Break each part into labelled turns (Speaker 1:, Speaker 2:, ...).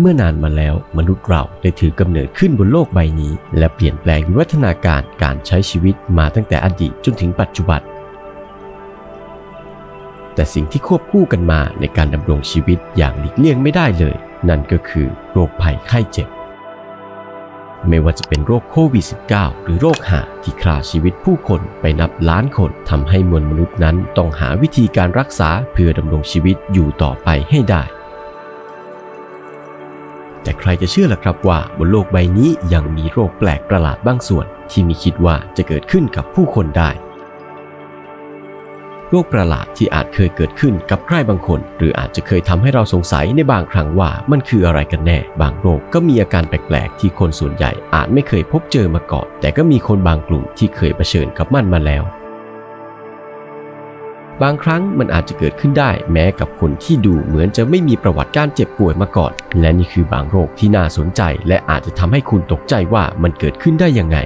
Speaker 1: เมื่อนานมาแล้วมนุษย์เราได้ถือกำเนิดขึ้นบนโลกใบนี้ และเปลี่ยนแปลงวิวัฒนาการการใช้ชีวิตมาตั้งแต่อดีตจนถึงปัจจุบัน แต่สิ่งที่ควบคู่กันมาในการดำรงชีวิตอย่างหลีกเลี่ยงไม่ได้เลย นั่นก็คือโรคภัยไข้เจ็บ ไม่ว่าจะเป็นโรคโควิด -19 หรือโรคหาที่ฆ่าชีวิตผู้คนไปนับล้านคนทำให้มวลมนุษย์นั้นต้องหาวิธีการรักษาเพื่อดำรงชีวิตอยู่ต่อไปให้ได้ แต่ใครจะเชื่อล่ะครับว่าบนโลกใบนี้ยังมีโรคแปลกประหลาดบางส่วน ที่มีคิดว่าจะเกิดขึ้นกับผู้คนได้ โรคประหลาดที่อาจเคยเกิดขึ้นกับใครบางคน หรืออาจจะเคยทำให้เราสงสัยในบางครั้งว่ามันคืออะไรกันแน่ บางโรคก็มีอาการแปลกๆ ที่คนส่วนใหญ่อาจไม่เคยพบเจอมาก่อนแต่ก็มีคนบางกลุ่มที่เคยเผชิญกับมันมาแล้ว บางครั้งมันอาจจะเกิดขึ้นได้แม้กับคนที่ดูเหมือนจะไม่มีประวัติการเจ็บป่วยมาก่อน และนี่คือบางโรคที่น่าสนใจ และอาจจะทำให้คุณตกใจว่ามันเกิดขึ้นได้ยังไง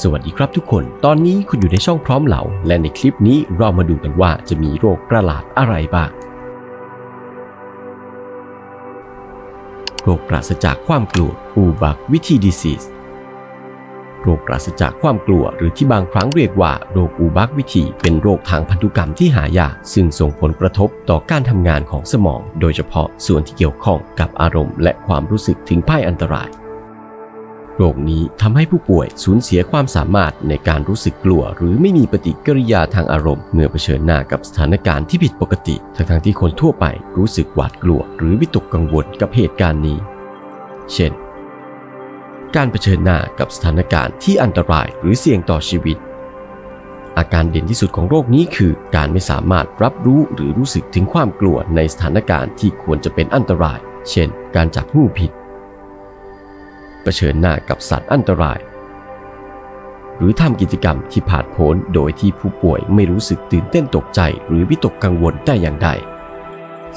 Speaker 1: สวัสดีครับทุกคน ตอนนี้คุณอยู่ในช่องพร้อมเหลาและในคลิปนี้เรามาดูกันว่าจะมีโรคประหลาดอะไรบ้างโรคปราศจากความกลัวอูบักวิธีดิซีส โรคปราศจากความกลัวหรือที่บางครั้งเรียกว่าโรคอูบักวิธีเป็นโรคทางพันธุกรรมที่หายากซึ่งส่งผลกระทบต่อการทำงานของสมอง โดยเฉพาะส่วนที่เกี่ยวข้องกับอารมณ์ และความรู้สึกถึงภัยอันตราย โรคนี้ทำให้ผู้ป่วยสูญเสียความสามารถในการรู้สึกกลัว หรือไม่มีปฏิกิริยาทางอารมณ์เมื่อเผชิญหน้ากับสถานการณ์ที่ผิดปกติ ทั้งๆที่คนทั่วไปรู้สึกหวาดกลัว หรือวิตกกังวลกับเหตุการณ์นี้ เช่น การเผชิญหน้ากับสถานการณ์ที่อันตรายหรือเสี่ยงต่อชีวิต อาการเด่นที่สุดของโรคนี้คือการไม่สามารถรับรู้หรือรู้สึกถึงความกลัวในสถานการณ์ที่ควรจะเป็นอันตราย เช่น การจับงูผิด เผชิญหน้ากับสัตว์อันตราย หรือทำกิจกรรมที่ผาดโผนโดยที่ผู้ป่วยไม่รู้สึกตื่นเต้นตกใจหรือวิตกกังวลแต่อย่างใด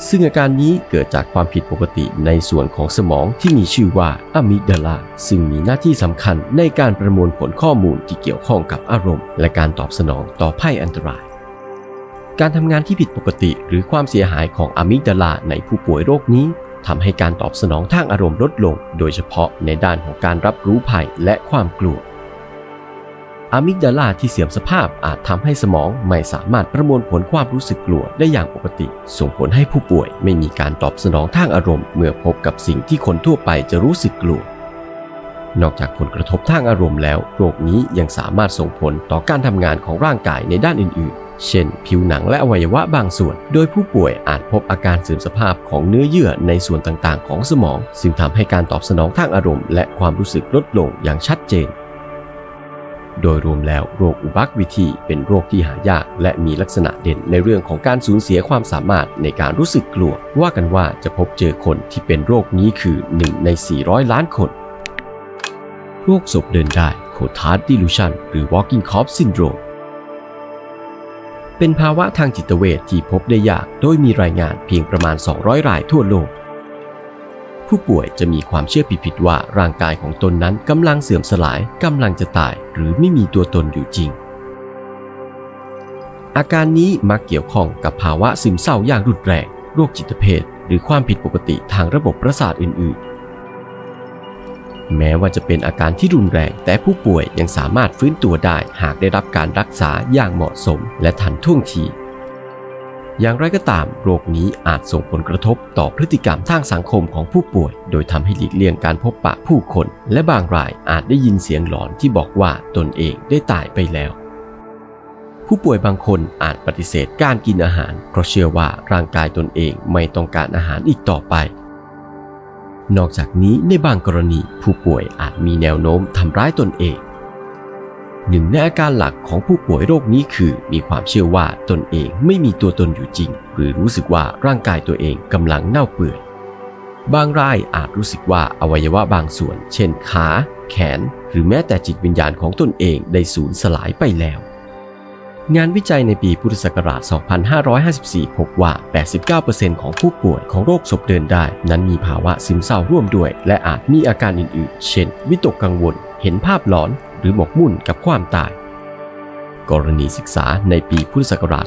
Speaker 1: ซึ่งอาการนี้เกิดจากความผิดปกติในส่วนของสมองที่มีชื่อว่าอะมิกดาลาซึ่งมีหน้าที่สำคัญในการประมวลผลข้อมูลที่เกี่ยวข้องกับอารมณ์ และการตอบสนองต่อภัยอันตราย การทำงานที่ผิดปกติหรือความเสียหายของอะมิกดาลาในผู้ป่วยโรคนี้ทำให้การตอบสนองทางอารมณ์ลดลง โดยเฉพาะในด้านของการรับรู้ภัยและความกลัว อะมิกดาลาที่เสื่อมสภาพอาจทำให้สมองไม่สามารถประมวลผลความรู้สึกกลัวได้อย่างปกติ ส่งผลให้ผู้ป่วยไม่มีการตอบสนองทางอารมณ์ เมื่อพบกับสิ่งที่คนทั่วไปจะรู้สึกกลัวนอกจากผลกระทบทางอารมณ์แล้ว โรคนี้ยังสามารถส่งผลต่อการทำงานของร่างกายในด้านอื่น ๆ เช่น ผิวหนังและอวัยวะบางส่วน โดยผู้ป่วยอาจพบอาการเสื่อมสภาพของเนื้อเยื่อในส่วนต่าง ๆ ของสมอง ซึ่งทำให้การตอบสนองทางอารมณ์ และความรู้สึกลดลงอย่างชัดเจน โดยรวมแล้วโรคอุบักวิธีเป็นโรคที่หายากและมีลักษณะเด่นในเรื่องของการสูญเสียความสามารถในการรู้สึกกลัว ว่ากันว่าจะพบเจอคนที่เป็นโรคนี้คือ 1 ใน 400 ล้านคน โรคศพเดินได้โคทาร์ดดิลูชันหรือ walking corpse syndrome เป็นภาวะทางจิตเวชที่พบได้ยาก โดยมีรายงานเพียงประมาณ 200 รายทั่วโลก ผู้ป่วยจะมีความเชื่อผิดๆว่าร่างกายของตนนั้นกำลังเสื่อมสลายกำลังจะตายหรือไม่มีตัวตนอยู่จริง อาการนี้มักเกี่ยวข้องกับภาวะซึมเศร้าอย่างรุนแรงโรคจิตเภทหรือความผิดปกติทางระบบประสาทอื่น ๆ แม้ว่าจะเป็นอาการที่รุนแรงแต่ผู้ป่วยยังสามารถฟื้นตัวได้หากได้รับการรักษาอย่างเหมาะสมและทันท่วงที อย่างไรก็ตามโรคนี้อาจส่งผลกระทบต่อพฤติกรรมทางสังคมของผู้ป่วย โดยทำให้หลีกเลี่ยงการพบปะผู้คน และบางรายอาจได้ยินเสียงหลอนที่บอกว่าตนเองได้ตายไปแล้ว ผู้ป่วยบางคนอาจปฏิเสธการกินอาหาร เพราะเชื่อว่าร่างกายตนเองไม่ต้องการอาหารอีกต่อไป นอกจากนี้ในบางกรณี ผู้ป่วยอาจมีแนวโน้มทำร้ายตนเอง หนึ่งในอาการหลักของผู้ป่วยโรคนี้คือ มีความเชื่อว่าตนเองไม่มีตัวตนอยู่จริง หรือรู้สึกว่าร่างกายตัวเองกำลังเน่าเปื่อยบางรายอาจรู้สึกว่าอวัยวะบางส่วน เช่นขา แขน หรือแม้แต่จิตวิญญาณของตนเองได้สูญสลายไปแล้ว งานวิจัยในปีพุทธศักราช 2554 พบว่า 89%ของผู้ป่วยของโรคศพเดินได้ นั้นมีภาวะซึมเศร้าร่วมด้วย และอาจมีอาการอื่นๆ เช่น วิตกกังวล เห็นภาพหลอน หรือหมกมุ่นกับความตาย กรณีศึกษาในปีพุทธศักราช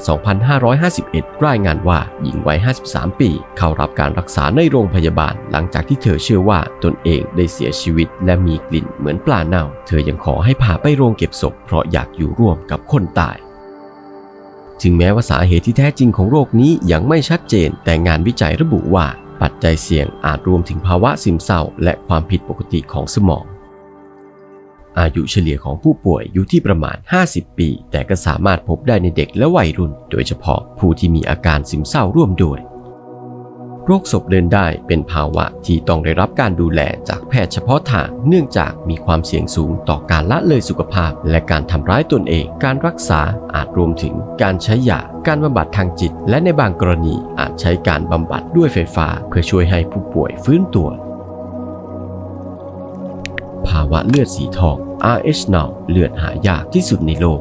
Speaker 1: 2551 รายงานว่าหญิงวัย 53 ปี เข้ารับการรักษาในโรงพยาบาล หลังจากที่เธอเชื่อว่าตนเองได้เสียชีวิต และมีกลิ่นเหมือนปลาเน่า เธอยังขอให้พาไปโรงเก็บศพ เพราะอยากอยู่ร่วมกับคนตายถึงแม้ว่าสาเหตุที่แท้จริงของโรคนี้ยังไม่ชัดเจน แต่งานวิจัยระบุว่า ปัจจัยเสี่ยงอาจรวมถึงภาวะซึมเศร้า และความผิดปกติของสมอง อายุเฉลี่ยของผู้ป่วยอยู่ที่ประมาณ 50 ปี แต่ก็สามารถพบได้ในเด็กและวัยรุ่น โดยเฉพาะผู้ที่มีอาการซึมเศร้าร่วมด้วย โรคศพเดินได้เป็นภาวะที่ต้องได้รับการดูแลจากแพทย์เฉพาะทาง เนื่องจากมีความเสี่ยงสูงต่อการละเลยสุขภาพ และการทำร้ายตนเอง การรักษาอาจรวมถึงการใช้ยา การบำบัดทางจิต และในบางกรณีอาจใช้การบำบัดด้วยไฟฟ้า เพื่อช่วยให้ผู้ป่วยฟื้นตัวาวะเลือดสีทอง RH now เลือดหายากที่สุดในโลก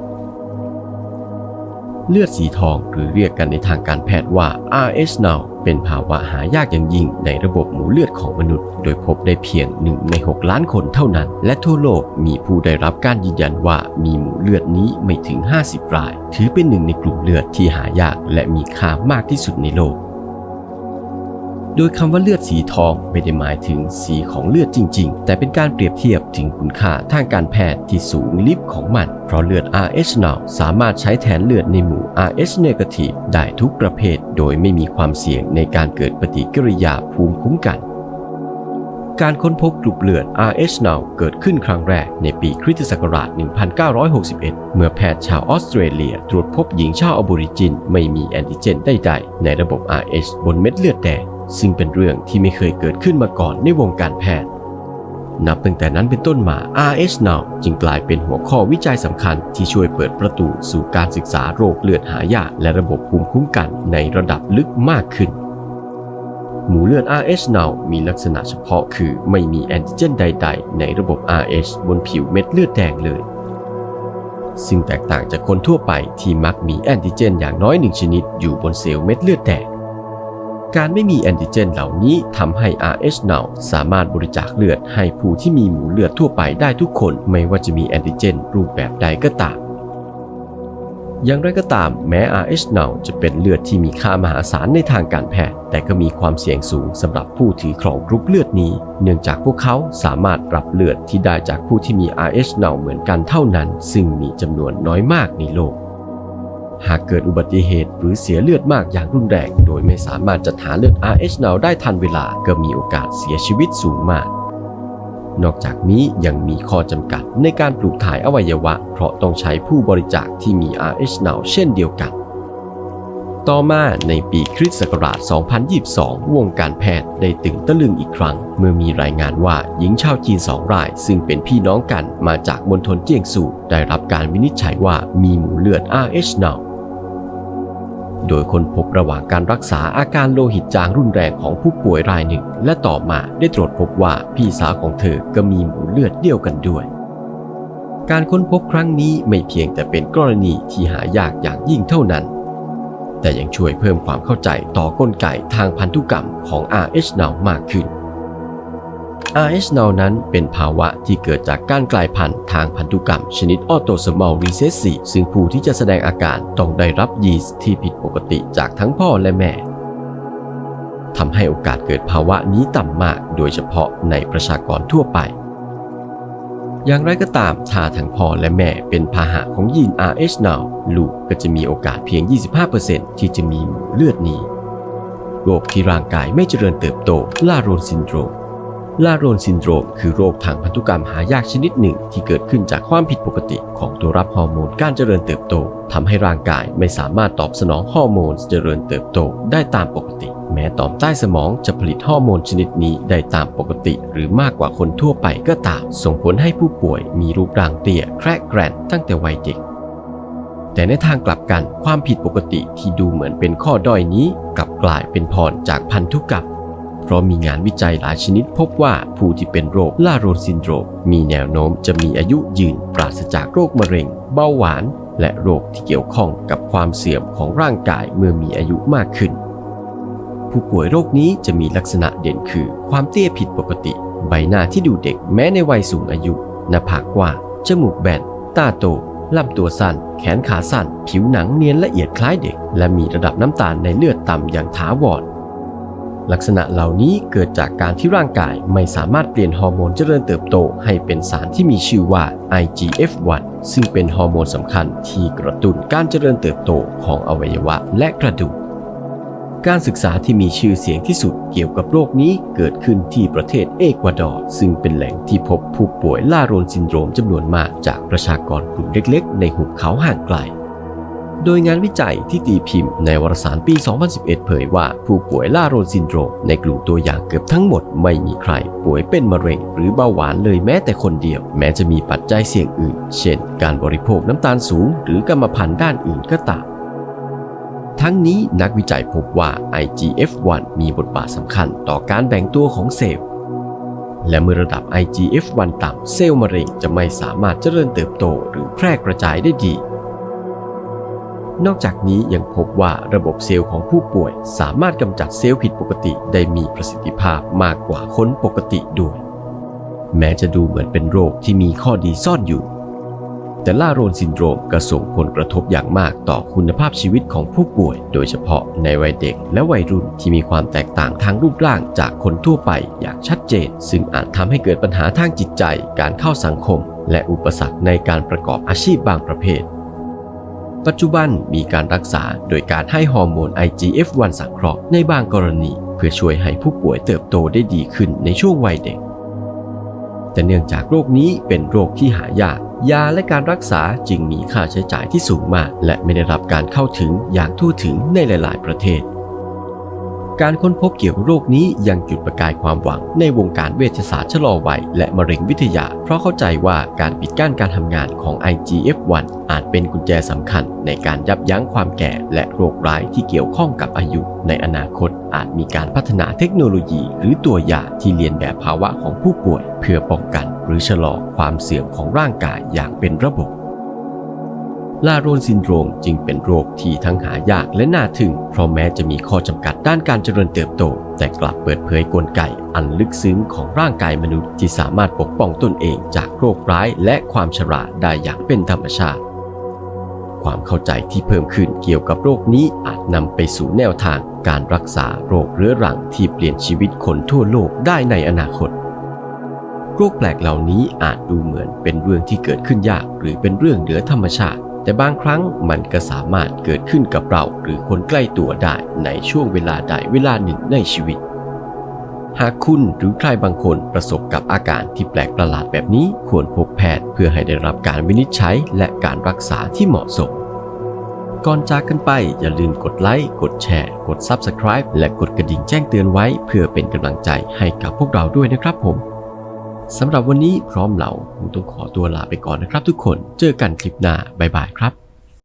Speaker 1: เลือดสีทองหรือเรียกกันในทางการแพทย์ว่า RH now เป็นภาวะหายากอย่างยิ่งในระบบหมูเลือดของมนุษย์ โดยพบได้เพียง1ใน 6 ล้านคนเท่านั้น และทั่วโลกมีผู้ได้รับการยืนยันว่ามีหมูเลือดนี้ไม่ถึง 50 ราย ถือเป็นหนึ่งในกลุ่มเลือดที่หายากและมีค่ามากที่สุดในโลก โดยคำว่าเลือดสีทองไม่ได้หมายถึงสีของเลือดจริง ๆ แต่เป็นการเปรียบเทียบถึงคุณค่าทางการแพทย์ที่สูงลิบของมัน เพราะเลือด RH now สามารถใช้แทนเลือดในหมู่ RH negative ได้ทุกประเภท โดยไม่มีความเสี่ยงในการเกิดปฏิกิริยาภูมิคุ้มกันการค้นพบกลุ่มเลือด RH now เกิดขึ้นครั้งแรกในปีคริสตศักราช 1961 เมื่อแพทย์ชาวออสเตรเลีย ตรวจพบหญิงชาวออริจิน ไม่มีแอนติเจนใดๆในระบบ RH บนเม็ดเลือดแดง ซึ่งเป็นเรื่องที่ไม่เคยเกิดขึ้นมาก่อนในวงการแพทย์ นับตั้งแต่นั้นเป็นต้นมา RH Now จึงกลายเป็นหัวข้อวิจัยสำคัญที่ช่วยเปิดประตูสู่การศึกษาโรคเลือดหายากและระบบภูมิคุ้มกันในระดับลึกมากขึ้น หมูเลือด RH Now มีลักษณะเฉพาะคือไม่มีแอนติเจนใด ๆ ในระบบ RH บนผิวเม็ดเลือดแดงเลยซึ่งแตกต่างจากคนทั่วไปที่มักมีแอนติเจนอย่างน้อยหนึ่งชนิดอยู่บนเซลล์เม็ดเลือดแดง การไม่มีแอนติเจนเหล่านี้ทำให้ RH now สามารถบริจาคเลือดให้ผู้ที่มีหมูเลือดทั่วไปได้ทุกคน ไม่ว่าจะมีแอนติเจนรูปแบบใดก็ตาม อย่างไรก็ตามแม้ RH now จะเป็นเลือดที่มีค่ามหาศาลในทางการแพทย์ แต่ก็มีความเสี่ยงสูงสำหรับผู้ถือครองกรุ๊ปเลือดนี้ เนื่องจากพวกเขาสามารถรับเลือดที่ได้จากผู้ที่มี RH now เหมือนกันเท่านั้น ซึ่งมีจำนวนน้อยมากในโลก หากเกิดอุบัติเหตุหรือเสียเลือดมากอย่างรุนแรง โดยไม่สามารถจัดหาเลือด RH now ได้ทันเวลา ก็มีโอกาสเสียชีวิตสูงมาก นอกจากนี้ยังมีข้อจำกัดในการปลูกถ่ายอวัยวะ เพราะต้องใช้ผู้บริจาคที่มี RH now เช่นเดียวกัน ต่อมาในปีคริสต์ศักราช 2022 วงการแพทย์ได้ตึงตะลึงอีกครั้ง เมื่อมีรายงานว่าหญิงชาวจีนสองราย ซึ่งเป็นพี่น้องกันมาจากมณฑลเจียงซูได้รับการวินิจฉัยว่ามีหมูเลือด RH now โดยคนพบระหว่างการรักษาอาการโลหิตจางรุนแรงของผู้ป่วยรายหนึ่ง และต่อมาได้ตรวจพบว่าพี่สาวของเธอก็มีหมูเลือดเดียวกันด้วย การค้นพบครั้งนี้ไม่เพียงแต่เป็นกรณีที่หายากอย่างยิ่งเท่านั้น แต่ยังช่วยเพิ่มความเข้าใจต่อกลไกทางพันธุกรรมของ RH now มากขึ้น RH now นั้นเป็นภาวะที่เกิดจากการกลายพันธุ์ทางพันธุกรรม ชนิดออโตสมอลรีเซสซีซึ่งผู้ที่จะแสดงอาการต้องได้รับยีสต์ที่ผิดปกติจากทั้งพ่อและแม่ทำให้โอกาสเกิดภาวะนี้ต่ำมาก โดยเฉพาะในประชากรทั่วไป อย่างไรก็ตามถ้าทั้งพ่อและแม่เป็นพาหะของยีน RH now ลูกก็จะมีโอกาสเพียง 25%ที่จะมีหมู่เลือดนี้โรคที่ร่างกายไม่เจริญเติบโตลาโรนซินโดรมลาโรนซินโดรมคือโรคทางพันธุกรรมหายากชนิดหนึ่งที่เกิดขึ้นจากความผิดปกติของตัวรับฮอร์โมนการเจริญเติบโตทำให้ร่างกายไม่สามารถตอบสนองฮอร์โมนเจริญเติบโตได้ตามปกติ แม้ต่อมใต้สมองจะผลิตฮอร์โมนชนิดนี้ได้ตามปกติหรือมากกว่าคนทั่วไปก็ตาม ส่งผลให้ผู้ป่วยมีรูปร่างเตี้ยแคระแกรนตั้งแต่วัยเด็ก แต่ในทางกลับกันความผิดปกติที่ดูเหมือนเป็นข้อด้อยนี้ กลับกลายเป็นพรจากพันธุกรรมเพราะมีงานวิจัยหลายชนิดพบว่าผู้ที่เป็นโรคลาโรนซินโดรมมีแนวโน้มจะมีอายุยืนปราศจากโรคมะเร็ง เบาหวาน และโรคที่เกี่ยวข้องกับความเสื่อมของร่างกายเมื่อมีอายุมากขึ้น ผู้ป่วยโรคนี้จะมีลักษณะเด่นคือ ความเตี้ยผิดปกติ ใบหน้าที่ดูเด็กแม้ในวัยสูงอายุ หน้าผากกว้างจมูกแบนตาโตลำตัวสั้น แขนขาสั้น ผิวหนังเนียนละเอียดคล้ายเด็ก และมีระดับน้ำตาลในเลือดต่ำอย่างถาวรลักษณะเหล่านี้เกิดจากการที่ร่างกายไม่สามารถเปลี่ยนฮอร์โมนเจริญเติบโตให้เป็นสารที่มีชื่อว่า IGF-1 ซึ่งเป็นฮอร์โมนสำคัญที่กระตุ้นการเจริญเติบโตของอวัยวะและกระดูก การศึกษาที่มีชื่อเสียงที่สุดเกี่ยวกับโรคนี้เกิดขึ้นที่ประเทศเอกวาดอร์ ซึ่งเป็นแหล่งที่พบผู้ป่วยล่าโรนซินโดรมจำนวนมากจากประชากรกลุ่มเล็กๆ ในหุบเขาห่างไกล โดยงานวิจัยที่ตีพิมพ์ในวารสารปี 2011 เผยว่าผู้ป่วยล่าโรนซินโดรมในกลุ่มตัวอย่างเกือบทั้งหมดไม่มีใคร ป่วยเป็นมะเร็ง หรือเบาหวานเลยแม้แต่คนเดียว แม้จะมีปัจจัยเสี่ยงอื่น เช่น การบริโภคน้ำตาลสูง หรือกรรมพันธุ์ด้านอื่นก็ตาม ทั้งนี้นักวิจัยพบว่า IGF-1 มีบทบาทสำคัญต่อการแบ่งตัวของเซลล์ และเมื่อระดับ IGF-1 ต่ำเซลล์มะเร็งจะไม่สามารถเจริญเติบโตหรือแพร่กระจายได้ดี นอกจากนี้ยังพบว่าระบบเซลล์ของผู้ป่วยสามารถกำจัดเซลล์ผิดปกติได้มีประสิทธิภาพมากกว่าคนปกติด้วย แม้จะดูเหมือนเป็นโรคที่มีข้อดีซ่อนอยู่ แต่ล่าโรนซินโดรมก็ส่งผลกระทบอย่างมากต่อคุณภาพชีวิตของผู้ป่วย โดยเฉพาะในวัยเด็กและวัยรุ่นที่มีความแตกต่างทางรูปร่างจากคนทั่วไปอย่างชัดเจน ซึ่งอาจทำให้เกิดปัญหาทางจิตใจ การเข้าสังคม และอุปสรรคในการประกอบอาชีพบางประเภท ปัจจุบันมีการรักษาโดยการให้ฮอร์โมน IGF-1 สังเคราะห์ในบางกรณี เพื่อช่วยให้ผู้ป่วยเติบโตได้ดีขึ้นในช่วงวัยเด็กแต่เนื่องจากโรคนี้เป็นโรคที่หายาก ยาและการรักษาจึงมีค่าใช้จ่ายที่สูงมาก และไม่ได้รับการเข้าถึงอย่างทั่วถึงในหลาย ๆ ประเทศ การค้นพบเกี่ยวกับโรคนี้ยังจุดประกายความหวังในวงการเวชศาสตร์ชะลอวัยและมะเร็งวิทยา เพราะเข้าใจว่าการปิดกั้นการทำงานของ IGF-1 อาจเป็นกุญแจสำคัญในการยับยั้งความแก่และโรคร้ายที่เกี่ยวข้องกับอายุ ในอนาคตอาจมีการพัฒนาเทคโนโลยี หรือตัวยาที่เรียนแบบภาวะของผู้ป่วย เพื่อป้องกัน หรือชะลอความเสื่อมของร่างกายอย่างเป็นระบบลาโรนซินโดรมจึงเป็นโรคที่ทั้งหายากและน่าทึ่ง เพราะแม้จะมีข้อจำกัดด้านการเจริญเติบโต แต่กลับเปิดเผยกลไกอันลึกซึ้งของร่างกายมนุษย์ที่สามารถปกป้องตนเองจากโรคร้ายและความชราได้อย่างเป็นธรรมชาติ ความเข้าใจที่เพิ่มขึ้นเกี่ยวกับโรคนี้อาจนำไปสู่แนวทางการรักษาโรคเรื้อรังที่เปลี่ยนชีวิตคนทั่วโลกได้ในอนาคต โรคแปลกเหล่านี้อาจดูเหมือนเป็นเรื่องที่เกิดขึ้นยากหรือเป็นเรื่องเหนือธรรมชาติ แต่บางครั้งมันก็สามารถเกิดขึ้นกับเราหรือคนใกล้ตัวได้ในช่วงเวลาใดเวลาหนึ่งในชีวิต หากคุณหรือใครบางคนประสบกับอาการที่แปลกประหลาดแบบนี้ควรพบแพทย์เพื่อให้ได้รับการวินิจฉัยและการรักษาที่เหมาะสมก่อนจากกันไปอย่าลืมกดไลค์ กดแชร์ กด Subscribe และกดกระดิ่งแจ้งเตือนไว้ เพื่อเป็นกำลังใจให้กับพวกเราด้วยนะครับผม สำหรับวันนี้พร้อมเราผมต้องขอตัวลาไปก่อนนะครับทุกคน เจอกันคลิปหน้า บ๊ายบายครับ